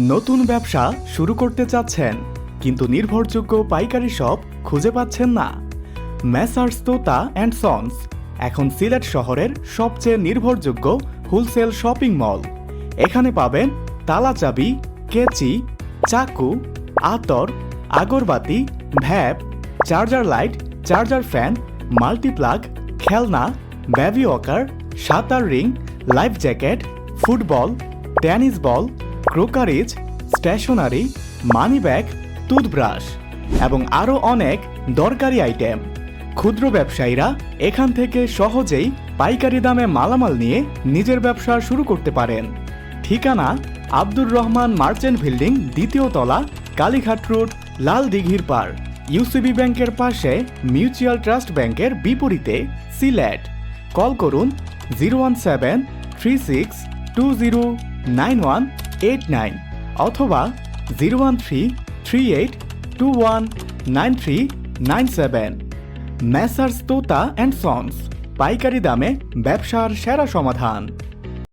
নতুন ব্যবসা শুরু করতে চাচ্ছেন, কিন্তু নির্ভরযোগ্য পাইকারি শপ খুঁজে পাচ্ছেন না। ম্যাসার্স তোতা অ্যান্ড সন্স এখন সিলেট শহরের সবচেয়ে নির্ভরযোগ্য হোলসেল শপিং মল এখানে পাবেন তালা চাবি, কেচি, চাকু, আতর, আগরবাতি, vape, charger light, charger fan, multiplug, খেলনা, ব্যাবি ওয়াকার, সাঁতার ring, life jacket, football, tennis ball crockeries stationery money bag toothbrush এবং আরও অনেক দরকারি আইটেম। ক্ষুদ্র ব্যবসায়ীরা এখান থেকে সহজেই পাইকারি দামে মালামাল নিয়ে নিজের ব্যবসা শুরু করতে পারেন। ঠিকানা, আব্দুর রহমান মার্চেন্ট বিল্ডিং, দ্বিতীয় তলা, কালীঘাট রোড, লাল দিঘির পার। ইউসিবি ব্যাংকের পাশে মিউচুয়াল ট্রাস্ট ব্যাংকের বিপরীতে সিলেট। কল করুন, zero one seven three six two zero nine one eight nine অথবা zero one three three eight two one nine three nine seven messrs Tota and sons পাইকারি দামে ব্যবসার সেরা সমাধান।